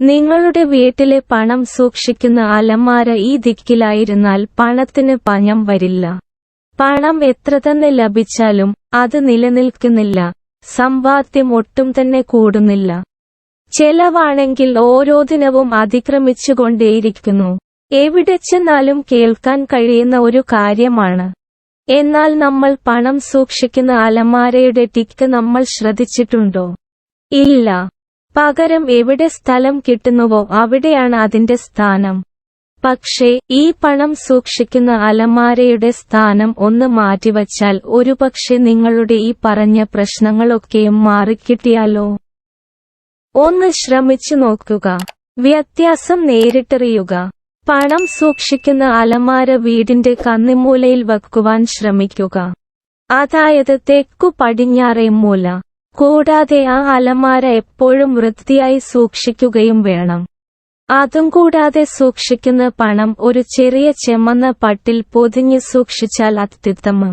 നിങ്ങളുടെ വീട്ടിലെ പണം സൂക്ഷിക്കുന്ന അലമാര ഈ ദിക്കിലായിരുന്നാൽ പണത്തിന് പഞ്ഞം വരില്ല. പണം എത്ര തന്നെ ലഭിച്ചാലും അത് നിലനിൽക്കുന്നില്ല. സമ്പാദ്യം ഒട്ടും തന്നെ കൂടുന്നില്ല. ചെലവാണെങ്കിൽ ഓരോ ദിനവും അതിക്രമിച്ചുകൊണ്ടേയിരിക്കുന്നു. എവിടെ ചെന്നാലും കേൾക്കാൻ കഴിയുന്ന ഒരു കാര്യമാണ്. എന്നാൽ നമ്മൾ പണം സൂക്ഷിക്കുന്ന അലമാരയുടെ ടിക്ക് നമ്മൾ ശ്രദ്ധിച്ചിട്ടുണ്ടോ? ഇല്ല. പകരം എവിടെ സ്ഥലം കിട്ടുന്നുവോ അവിടെയാണ് അതിന്റെ സ്ഥാനം. പക്ഷേ ഈ പണം സൂക്ഷിക്കുന്ന അലമാരയുടെ സ്ഥാനം ഒന്ന് മാറ്റിവച്ചാൽ ഒരുപക്ഷെ നിങ്ങളുടെ ഈ പറഞ്ഞ പ്രശ്നങ്ങളൊക്കെയും മാറിക്കിട്ടിയാലോ? ഒന്ന് ശ്രമിച്ചു നോക്കുക. വ്യത്യാസം നേരിട്ടറിയുക. പണം സൂക്ഷിക്കുന്ന അലമാര വീടിന്റെ കന്നിമൂലയിൽ വെക്കുവാൻ ശ്രമിക്കുക. അതായത് തെക്കു പടിഞ്ഞാറേ മൂല. കൂടാതെ ആ അലമാര എപ്പോഴും വൃത്തിയായി സൂക്ഷിക്കുകയും വേണം. അതും കൂടാതെ സൂക്ഷിക്കുന്ന പണം ഒരു ചെറിയ ചെമ്മന്ന പട്ടിൽ പൊതിഞ്ഞു സൂക്ഷിച്ചാൽ അത്യുത്തമം